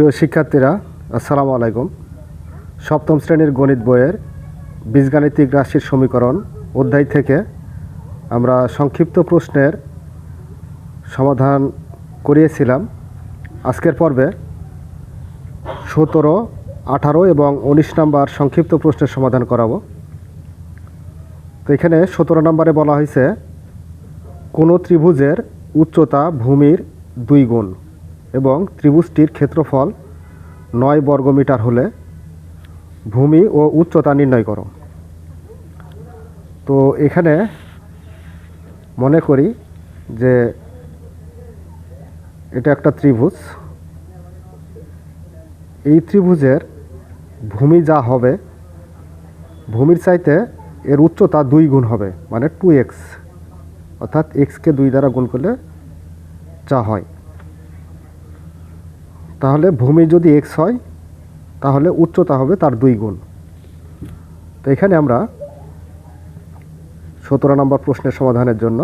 প্রিয় শিক্ষার্থীরা, আসসালামু আলাইকুম। সপ্তম শ্রেণির গণিত বইয়ের বীজগাণিতিক রাশির সমীকরণ অধ্যায় থেকে আমরা সংক্ষিপ্ত প্রশ্নের সমাধান করিয়েছিলাম। আজকের পর্বে সতেরো, আঠারো এবং উনিশ নাম্বার সংক্ষিপ্ত প্রশ্নের সমাধান করাবো। তো এখানে সতেরো নম্বরে বলা হয়েছে, কোনো ত্রিভুজের উচ্চতা ভূমির দুই গুণ। এবং ত্রিভুজটির ক্ষেত্রফল নয় বর্গমিটার হলে ভূমি ও উচ্চতা নির্ণয় করো। তো এখানে মনে করি যে এটা একটা ত্রিভুজ। এই ত্রিভুজের ভূমি যা হবে, ভূমির চাইতে এর উচ্চতা দুই গুণ হবে মানে টু এক্স অর্থাৎ এক্সকে দুই দ্বারা গুণ করলে যা হয়। তাহলে ভূমি যদি এক্স হয়, তাহলে উচ্চতা হবে তার দুই গুণ। তো এখানে আমরা সতেরো নম্বর প্রশ্নের সমাধানের জন্য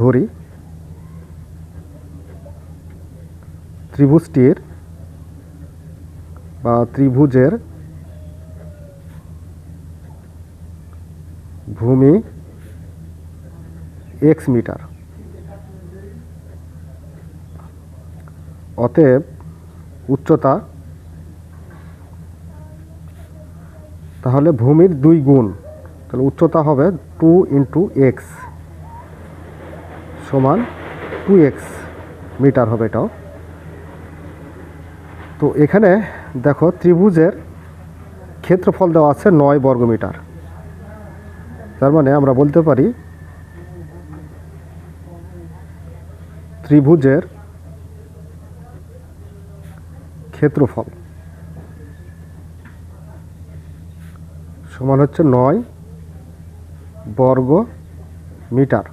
ধরি। ত্রিভুজটির বা ত্রিভুজের ভূমি এক্স মিটার। অতএব উচ্চতা, তাহলে ভূমির দুই গুণ, তাহলে উচ্চতা হবে টু ইন্টু এক্স সমান টু এক্স মিটার হবে এটাও। তো এখানে দেখো ত্রিভুজের ক্ষেত্রফল দেওয়া আছে নয় বর্গমিটার তার মানে আমরা বলতে পারি ত্রিভুজের ক্ষেত্রফল সমান হচ্ছে নয় বর্গ মিটার।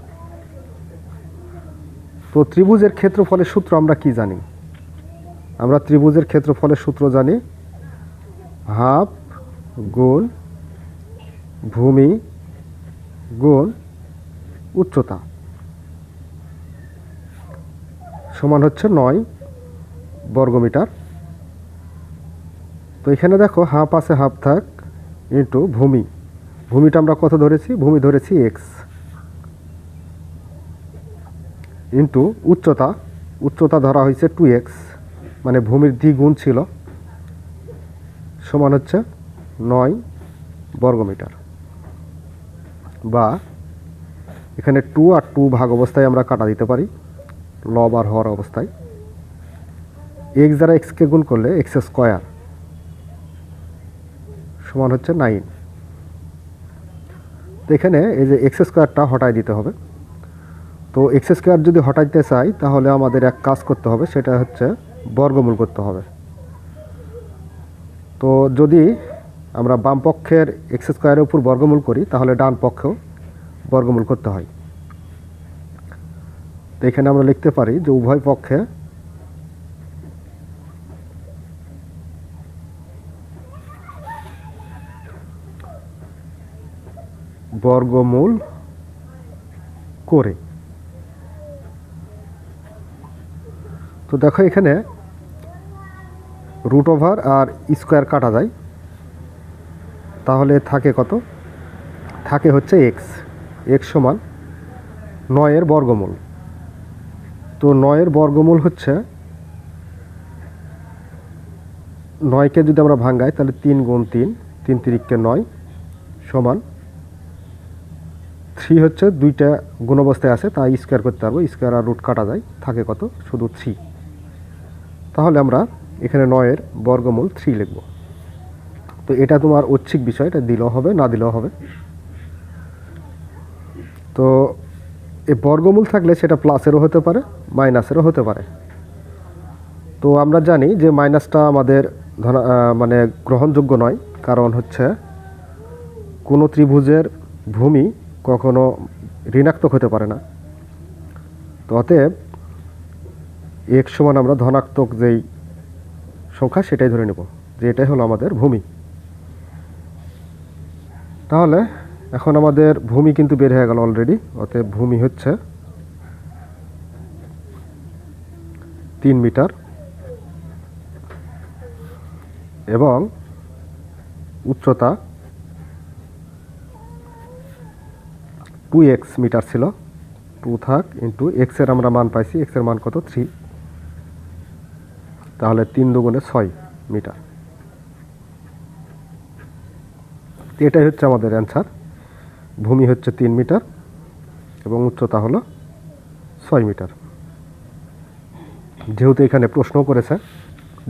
তো ত্রিভুজের ক্ষেত্রফলের সূত্র আমরা কি জানি? আমরা ত্রিভুজের ক্ষেত্রফলের সূত্র জানি হাফ গুণ ভূমি গুণ উচ্চতা। সমান হচ্ছে নয় বর্গমিটার তো এখানে দেখো হাফ আছে, হাফ থাক ইন্টু ভূমি। ভূমিটা আমরা কত ধরেছি? ভূমি ধরেছি এক্স ইন্টু উচ্চতা উচ্চতা ধরা হয়েছে টু এক্স মানে ভূমির দ্বিগুণ ছিল, সমান হচ্ছে নয় বর্গমিটার। বা এখানে টু আর টু ভাগ অবস্থায় আমরা কাটা দিতে পারি লব আর হওয়ার অবস্থায়। এক্স দ্বারা এক্সকে গুণ করলে এক্স স্কোয়ার সমান হচ্ছে নাইন। তো এখানে এই যে এক্স স্কোয়ারটা হটাই দিতে হবে। তো এক্স স্কোয়ার যদি হটাইতে চাই, তাহলে আমাদের এক কাজ করতে হবে, সেটা হচ্ছে বর্গমূল করতে হবে। তো যদি আমরা বাম পক্ষের এক্স স্কোয়ারের উপর বর্গমূল করি, তাহলে ডান পক্ষেও বর্গমূল করতে হয়। তো এখানে আমরা লিখতে পারি যে উভয় পক্ষে বর্গমূল করে। তো দেখো এখানে রুট ওভার আর স্কোয়ার কাটা যায়। তাহলে থাকে কত? থাকে হচ্ছে এক্স এক্স সমান নয়ের বর্গমূল। তো নয়ের বর্গমূল হচ্ছে নয়কে যদি আমরা ভাঙ্গাই তাহলে তিন গুণ তিন তিন তিরিককে নয় সমান থ্রি হচ্ছে, দুইটা গুণবস্থায় আছে, তাই স্কোয়ার করতে পারব। স্কোয়ার আর রুট কাটা যায়, থাকে কত? শুধু থ্রি তাহলে আমরা এখানে নয়ের বর্গমূল থ্রি লিখব। তো এটা তোমার ঐচ্ছিক বিষয়, এটা দিলেও হবে, না দিলেও হবে। তো এই বর্গমূল থাকলে সেটা প্লাসেরও হতে পারে মাইনাসেরও হতে পারে। তো আমরা জানি যে মাইনাসটা আমাদের মানে গ্রহণযোগ্য নয়, কারণ হচ্ছে কোনো ত্রিভুজের ভূমি কখনো ঋণাত্মক হতে পারে না। তো অতএব এক সমান আমরা ধনাত্মক যেই সংখ্যা সেটাই ধরে নেব, যে এটাই হলো আমাদের ভূমি। তাহলে এখন আমাদের ভূমি কিন্তু বের হয়ে গেল অলরেডি অতএব ভূমি হচ্ছে তিন মিটার। এবং উচ্চতা টু এক্স মিটার ছিল। টু থাক ইন্টু এক্সের আমরা মান পাইছি এক্সের মান কত? থ্রি। তাহলে তিন দুগুণে ছয় মিটার। এটাই হচ্ছে আমাদের অ্যান্সার ভূমি হচ্ছে তিন মিটার এবং উচ্চতা হলো ছয় মিটার। যেহেতু এখানে প্রশ্ন করেছে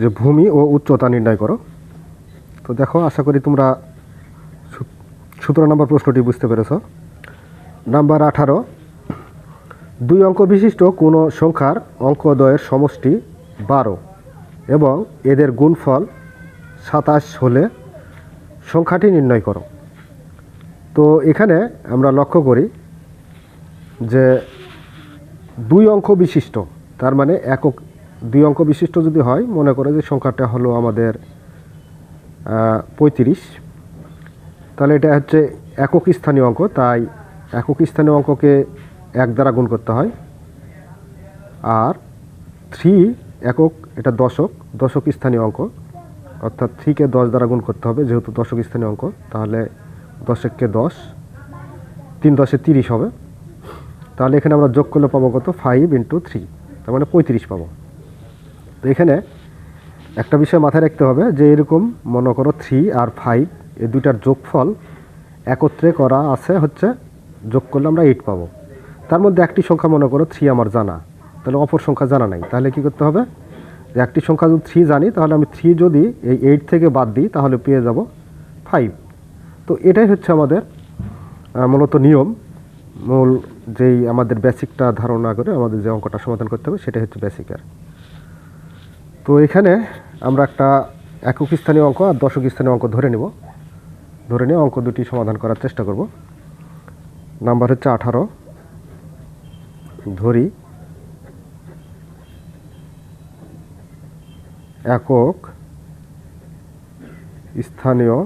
যে ভূমি ও উচ্চতা নির্ণয় করো, তো দেখো, আশা করি তোমরা সতেরো নম্বর প্রশ্নটি বুঝতে পেরেছ। নাম্বার আঠারো, দুই অঙ্ক বিশিষ্ট কোনো সংখ্যার অঙ্কদ্বয়ের সমষ্টি বারো এবং এদের গুণফল সাতাশ হলে সংখ্যাটি নির্ণয় করো। তো এখানে আমরা লক্ষ্য করি যে দুই অঙ্ক বিশিষ্ট, তার মানে একক দুই অঙ্ক বিশিষ্ট যদি হয়, মনে করে যে সংখ্যাটা হলো আমাদের পঁয়ত্রিশ, তাহলে এটা হচ্ছে একক স্থানীয় অঙ্ক, তাই একক স্থানীয় অঙ্ককে এক দ্বারা গুণ করতে হয়। আর থ্রি একক, এটা দশক দশক স্থানীয় অঙ্ক। অর্থাৎ থ্রিকে দশ দ্বারা গুণ করতে হবে, যেহেতু দশক স্থানীয় অঙ্ক, তাহলে দশককে দশ, তিন দশে তিরিশ হবে। তাহলে এখানে আমরা যোগ করলে পাবো কত? ফাইভ ইন্টু থ্রি তার মানে পঁয়ত্রিশ পাবো। তো এখানে একটা বিষয় মাথায় রাখতে হবে যে এরকম মনে করো থ্রি আর ফাইভ এই দুইটার যোগফল একত্রে করা আছে হচ্ছে যোগ করলে আমরা এইট পাবো। তার মধ্যে একটি সংখ্যা মনে করো থ্রি আমার জানা। তাহলে অপর সংখ্যা জানা নাই। তাহলে কি করতে হবে? যে একটি সংখ্যা যদি থ্রি জানি, তাহলে আমি থ্রি যদি এই এইট থেকে বাদ দিই, তাহলে পেয়ে যাব ফাইভ তো এটাই হচ্ছে আমাদের মূলত নিয়ম। মূল যেই আমাদের বেসিকটা ধারণা করে আমাদের যে অঙ্কটা সমাধান করতে হবে, সেটাই হচ্ছে বেসিকের তো এখানে আমরা একটা একক স্থানীয় অঙ্ক আর দশক স্থানীয় অঙ্ক ধরে নেব। ধরে নিয়ে অঙ্ক দুটি সমাধান করার চেষ্টা করব। নাম্বার হচ্ছে আঠারো। ধরি। একক স্থানীয়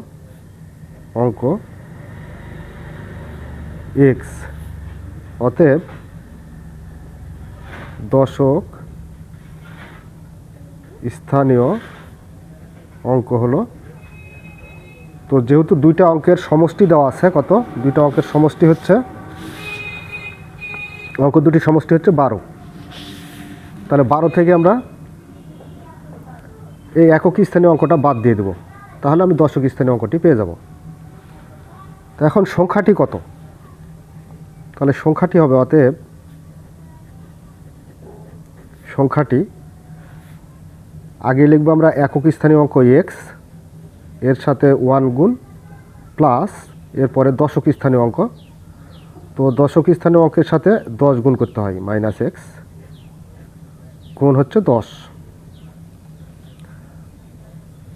অঙ্ক এক্স অতএব দশক স্থানীয় অঙ্ক হলো তো যেহেতু দুইটা অঙ্কের সমষ্টি দেওয়া আছে, কত? দুইটা অঙ্কের সমষ্টি হচ্ছে, অঙ্ক দুটি সমষ্টি হচ্ছে বারো। তাহলে বারো থেকে আমরা এই একক স্থানীয় অঙ্কটা বাদ দিয়ে দেবো। তাহলে আমি দশক স্থানীয় অঙ্কটি পেয়ে যাব। তো এখন সংখ্যাটি কত? তাহলে সংখ্যাটি হবে, অতএব সংখ্যাটি, আগে লিখব আমরা একক স্থানীয় অঙ্ক এক্স এর সাথে ওয়ান গুণ প্লাস এরপরে দশক স্থানীয় অঙ্ক। তো দশক স্থানীয় অঙ্কের সাথে দশ গুণ করতে হয়, মাইনাস এক্স গুণ হচ্ছে দশ।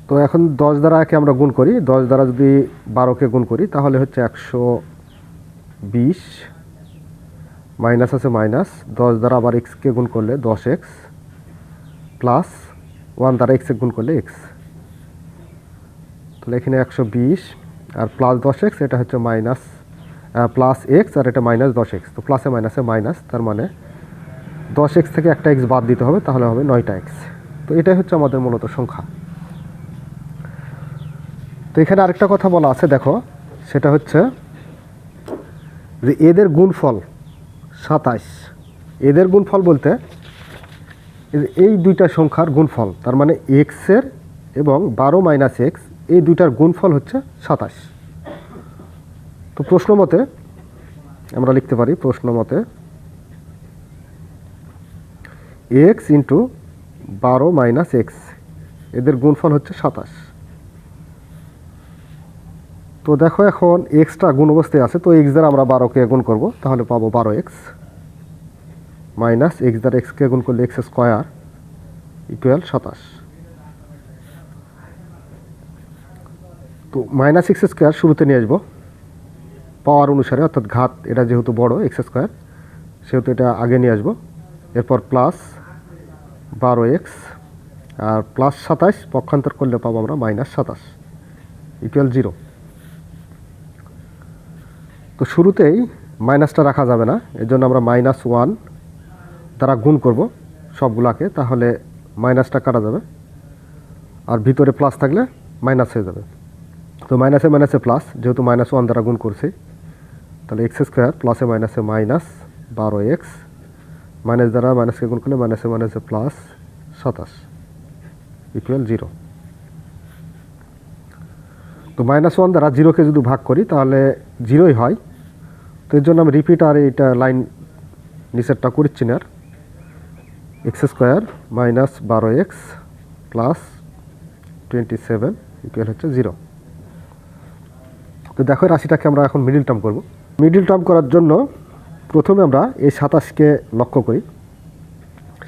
তো এখন দশ দ্বারা একে আমরা গুণ করি, দশ দ্বারা যদি বারোকে গুণ করি, তাহলে হচ্ছে একশো বিশ মাইনাস আছে মাইনাস। দশ দ্বারা আবার এক্সকে গুণ করলে দশ এক্স প্লাস ওয়ান দ্বারা এক্সে গুণ করলে এক্স। তাহলে এখানে একশো বিশ আর প্লাস দশ এক্স এটা হচ্ছে মাইনাস প্লাস এক্স আর এটা মাইনাস দশ এক্স তো প্লাসে মাইনাসে মাইনাস তার মানে দশ এক্স থেকে একটা এক্স বাদ দিতে হবে, তাহলে হবে নয়টা এক্স তো এটাই হচ্ছে আমাদের মূলত সংখ্যা। তো এখানে আরেকটা কথা বলা আছে, দেখো, সেটা হচ্ছে যে এদের গুণফল সাতাশ। এদের গুণফল বলতে এই দুইটা সংখ্যার গুণফল, তার মানে এক্সের এবং বারো মাইনাস এক্স এই দুইটার গুণফল হচ্ছে সাতাশ। তো প্রশ্ন মতে, আমরা লিখতে পারি প্রশ্ন মতে এক্স ইন্টু বারো মাইনাস এক্স এদের গুণফল হচ্ছে সাতাশ। তো দেখো এখন এক্সটা গুণ অবস্থায় আছে, তো এক্স দ্বারা আমরা বারোকে গুণ করব, তাহলে পাবো বারো এক্স মাইনাস এক্স দ্বারা এক্সকে গুণ করলে এক্স স্কোয়ার ইকুয়াল সাতাশ। তো মাইনাস এক্স স্কোয়ার শুরুতে নিয়ে আসব। পাওয়ার অনুসারে, অর্থাৎ ঘাত, এটা যেহেতু বড় এক্স স্কোয়ার সেহেতু এটা আগে নিয়ে আসব। এরপর প্লাস বারো এক্স আর প্লাস সাতাশ, পক্ষান্তর করলে পাবো আমরা মাইনাস সাতাশ ইকুয়াল জিরো তো শুরুতেই মাইনাসটা রাখা যাবে না, এর জন্য আমরা মাইনাস ওয়ান দ্বারা গুণ করব সবগুলাকে, তাহলে মাইনাসটা কাটা যাবে। আর ভিতরে প্লাস থাকলে মাইনাস হয়ে যাবে। তো মাইনাসে মাইনাসে প্লাস যেহেতু মাইনাস ওয়ান দ্বারা গুণ করছি, তাহলে এক্স স্কোয়ার প্লাসে মাইনাসে মাইনাস বারো এক্স মাইনাস দ্বারা মাইনাসকে গুণ করলে মাইনাসে মাইনাসে প্লাস সাতাশ ইকুয়াল জিরো তো মাইনাস ওয়ান দ্বারা জিরোকে যদি ভাগ করি, তাহলে জিরোই হয়। তো এর জন্য আমি রিপিট আর এইটা লাইন নিচেরটা করছি না এক্স স্কোয়ার মাইনাস বারো x plus twenty seven equal হচ্ছে জিরো তো দেখো, রাশিটাকে আমরা এখন মিডিল টার্ম করব। মিডিল টার্ম করার জন্য প্রথমে আমরা এই সাতাশকে লক্ষ্য করি।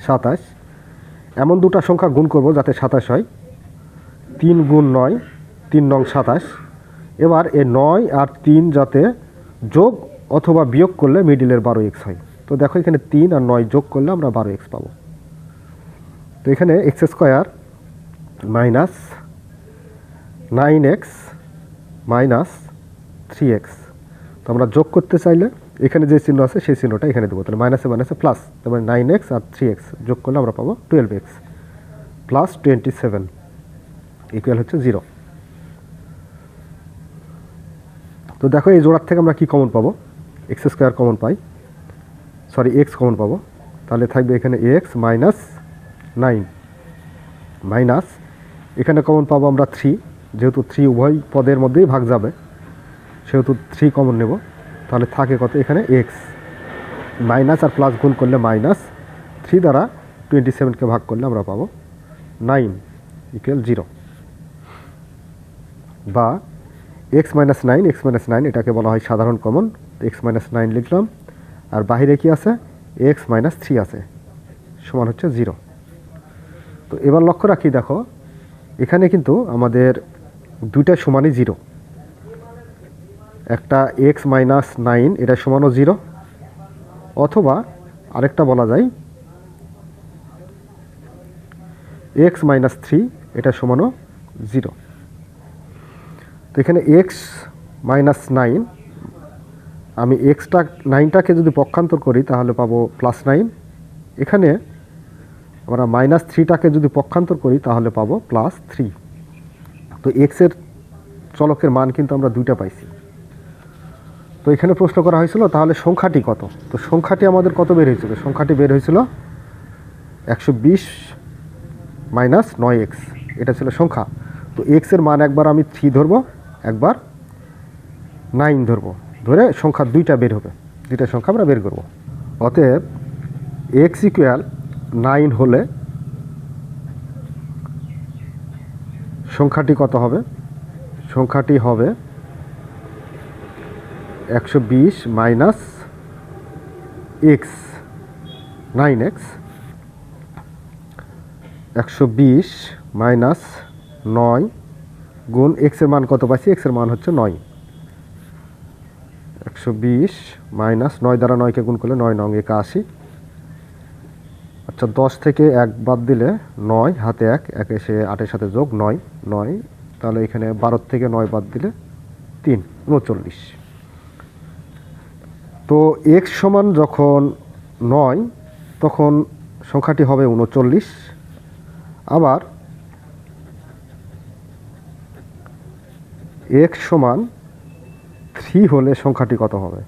সাতাশ। এমন দুটা সংখ্যা গুণ করব যাতে সাতাশ হয়। তিন গুণ নয়, তিন নং সাতাশ। এবার এ নয় আর তিন যাতে যোগ অথবা বিয়োগ করলে মিডিলের বারো এক্স হয়। তো দেখো, এখানে তিন আর নয় যোগ করলে আমরা বারো এক্স পাবো। তো এখানে x square minus nine x minus three x তো আমরা যোগ করতে চাইলে এখানে যে চিহ্ন আছে সেই চিহ্নটা এখানে দেবো। তাহলে মাইনাসে মাইনাসে প্লাস তারপরে নাইন এক্স আর থ্রি এক্স যোগ করলে আমরা পাবো twelve x plus twenty seven equal হচ্ছে জিরো তো দেখো এই জোড়ার থেকে আমরা কি কমন পাবো? এক্স স্কোয়ার কমন পাই। সরি এক্স কমন পাবো। তাহলে থাকবে এখানে এক্স মাইনাস নাইন মাইনাস এখানে কমন পাবো আমরা থ্রি যেহেতু থ্রি উভয় পদের মধ্যেই ভাগ যাবে। সেহেতু থ্রি কমন নেব। তাহলে থাকে কত? এখানে এক্স মাইনাস আর প্লাস গুণ করলে মাইনাস থ্রি দ্বারা টোয়েন্টি সেভেনকে ভাগ করলে আমরা পাবো নাইন ইকুয়াল জিরো বা x minus nine x minus nine এটাকে বলা হয় সাধারণ কমন এক্স মাইনাস নাইন লিখলাম। আর বাহিরে কি আছে? এক্স মাইনাস থ্রি আছে। সমান হচ্ছে জিরো তো এবার লক্ষ্য রাখি দেখো, এখানে কিন্তু আমাদের দুইটা সমানই জিরো একটা এক্স মাইনাস নাইন এটা সমানও জিরো অথবা আরেকটা বলা যায় এক্স মাইনাস থ্রি এটা সমানও জিরো তো এখানে এক্স মাইনাস নাইন আমি এক্সটা নাইনটাকে যদি পক্ষান্তর করি, তাহলে পাবো প্লাস নাইন এখানে আমরা মাইনাস থ্রিটাকে যদি পক্ষান্তর করি, তাহলে পাবো প্লাস থ্রি তো এক্সের চলকের মান কিন্তু আমরা দুইটা পাইছি। তো এখানে প্রশ্ন করা হয়েছিল, তাহলে সংখ্যাটি কত? তো সংখ্যাটি আমাদের কত বের হয়েছিল? সংখ্যাটি বের হয়েছিল একশো বিশ মাইনাস নয় এক্স। এটা ছিল সংখ্যা। তো এক্সের মান একবার আমি থ্রি ধরবো, একবার নাইন ধরবো, ধরে সংখ্যা দুইটা বের হবে। দুইটা সংখ্যা আমরা বের করব। অতএব এক্স ইকুয়াল নাইন হলে সংখ্যাটি কত হবে? সংখ্যাটি হবে একশো বিশ মাইনাস এক্স, নাইন এক্স, একশো বিশ মাইনাস নয় গুণ এক্সের মান কত পাইছি? এক্সের মান হচ্ছে নয়। একশো বিশ মাইনাস নয় দ্বারা নয়কে গুণ করলে নয় নং একাশি আচ্ছা দশ থেকে এক বাদ দিলে নয়, হাতে এক এক এসে আটের সাথে যোগ নয় নয়, তাহলে এখানে বারো থেকে নয় বাদ দিলে তিন, উনচল্লিশ। তো এক্স সমান যখন নয়, তখন সংখ্যাটি হবে উনচল্লিশ। আবার এক্স সমান থ্রি হলে সংখ্যাটি কত হবে?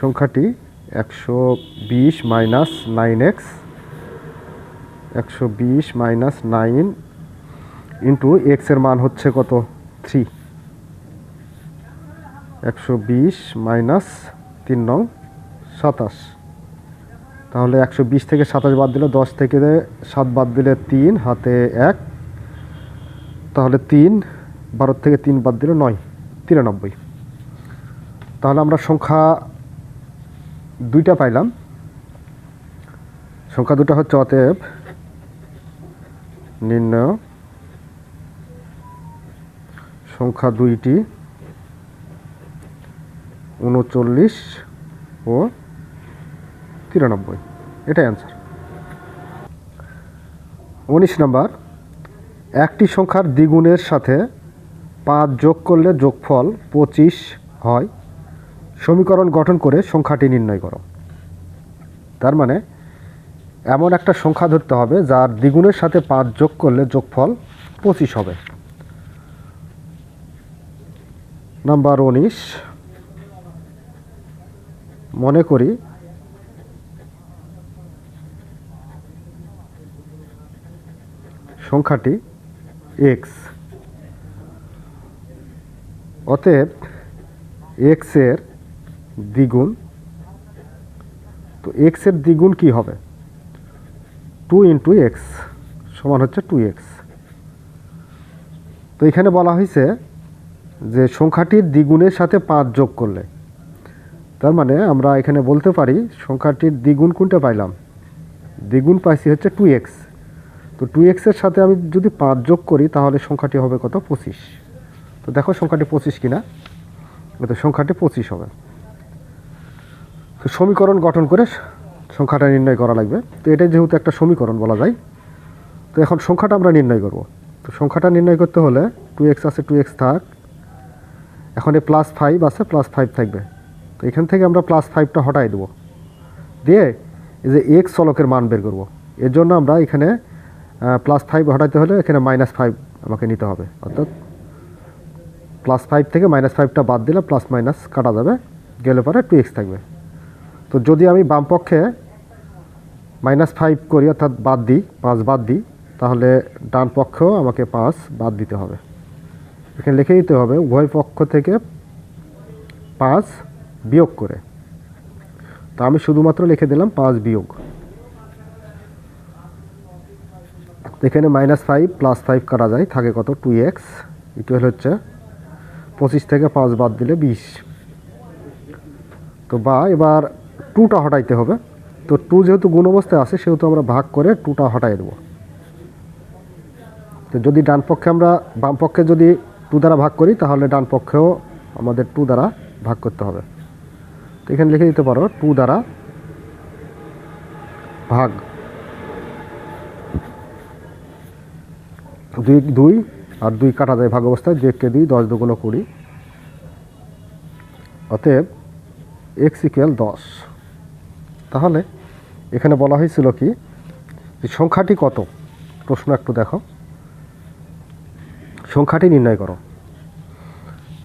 সংখ্যাটি একশো বিশ মাইনাস নাইন এক্স, একশো বিশ মাইনাস নাইন ইন্টু এক্সের মান হচ্ছে কত? থ্রি একশো বিশ মাইনাস তিন নং সাতাশ। তাহলে একশো বিশ থেকে সাতাশ বাদ দিলে দশ থেকে সাত বাদ দিলে তিন, হাতে এক। তাহলে তিন, বারো থেকে তিন বাদ দিলে নয়, তিরানব্বই। তাহলে আমরা সংখ্যা দুইটা পাইলাম। সংখ্যা দুটা হচ্ছে অতএব নির্ণয়। সংখ্যা দুইটি উনচল্লিশ ও তিরানব্বই। এটাই অ্যান্সার উনিশ নাম্বার, একটি সংখ্যার দ্বিগুণের সাথে পাঁচ যোগ করলে যোগফল পঁচিশ হয়। সমীকরণ গঠন করে সংখ্যাটি নির্ণয় করো। তার মানে এমন একটা সংখ্যা ধরতে হবে যার দ্বিগুণের সাথে পাঁচ যোগ করলে যোগফল পঁচিশ হবে। নাম্বার উনিশ মনে করি, সংখ্যাটি এক্স অতএব এক্সের দ্বিগুণ, তো এক্সের দ্বিগুণ কি হবে? টু ইন্টু এক্স সমান হচ্ছে টু এক্স তো এখানে বলা হয়েছে যে সংখ্যাটির দ্বিগুণের সাথে পাঁচ যোগ করলে তার মানে আমরা এখানে বলতে পারি সংখ্যাটির দ্বিগুণ কোনটা পাইলাম? দ্বিগুণ পাইছি হচ্ছে টু এক্স তো টু এক্সের সাথে আমি যদি পাঁচ যোগ করি, তাহলে সংখ্যাটি হবে কত? পঁচিশ। তো দেখো সংখ্যাটি পঁচিশ কিনা? তো সংখ্যাটি পঁচিশ হবে। তো সমীকরণ গঠন করে সংখ্যাটা নির্ণয় করা লাগবে। তো এটাই যেহেতু একটা সমীকরণ বলা যায়, তো এখন সংখ্যাটা আমরা নির্ণয় করব। তো সংখ্যাটা নির্ণয় করতে হলে টু এক্স আছে টু এক্স থাক। এখন এই প্লাস ফাইভ আছে প্লাস ফাইভ থাকবে। তো এখান থেকে আমরা প্লাস ফাইভটা হটাই দেবো। দিয়ে এই যে এক্স চলকের মান বের করব। এর জন্য আমরা এখানে প্লাস ফাইভ হটাইতে হলে এখানে মাইনাস ফাইভ আমাকে নিতে হবে। অর্থাৎ প্লাস ফাইভ থেকে মাইনাস ফাইভটা বাদ দিলে প্লাস মাইনাস কাটা যাবে, গেলে পরে টু এক্স থাকবে। তো যদি আমি বাম পক্ষে মাইনাস ফাইভ করি, অর্থাৎ বাদ দিই, পাঁচ বাদ দিই, তাহলে ডান পক্ষেও আমাকে পাঁচ বাদ দিতে হবে। এখানে লিখে দিতে হবে, উভয় পক্ষ থেকে পাঁচ বিয়োগ করে। তো আমি শুধুমাত্র লিখে দিলাম পাঁচ বিয়োগ। এখানে মাইনাস ফাইভ প্লাস ফাইভ কাটা যায়, থাকে কত? টু এক্স ইকুয়াল হচ্ছে পঁচিশ থেকে পাঁচ বাদ দিলে বিশ। তো বা, এবার টুটা হটাইতে হবে। তো টু যেহেতু গুণ অবস্থায় আছে, সেহেতু আমরা ভাগ করে টুটা হটাই দেবো। তো যদি ডান পক্ষে আমরা, বাম পক্ষে যদি টু দ্বারা ভাগ করি, তাহলে ডান পক্ষেও আমাদের টু দ্বারা ভাগ করতে হবে। এখানে লিখে দিতে পারো, টু দ্বারা ভাগ। দুই দুই আর দুই কাটা যায় ভাগ অবস্থায় দুইকে দুই দশ দুগুণ কুড়ি। অতএব এক্স ইকুয়াল দশ। তাহলে এখানে বলা হয়েছিল কি, যে সংখ্যাটি কত? প্রশ্ন একটু দেখো। সংখ্যাটি নির্ণয় করো।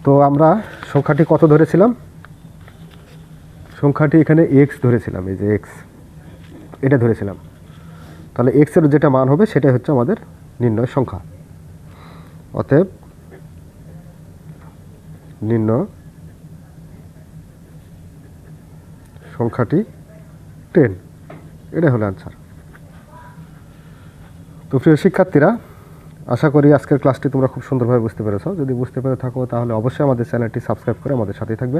তো আমরা সংখ্যাটি কত ধরেছিলাম? সংখ্যাটি এখানে এক্স ধরেছিলাম, এই যে এক্স এটা ধরেছিলাম। তাহলে এক্সের যেটা মান হবে, সেটাই হচ্ছে আমাদের নির্ণয় সংখ্যা। অতএব নির্ণয় সংখ্যাটি টেন এটাই হলো অ্যান্সার তো প্রিয় শিক্ষার্থীরা, আশা করি আজকের ক্লাসটি তোমরা খুব সুন্দরভাবে বুঝতে পেরেছ। যদি বুঝতে পেরে থাকো, তাহলে অবশ্যই আমাদের চ্যানেলটি সাবস্ক্রাইব করে আমাদের সাথেই থাকবে।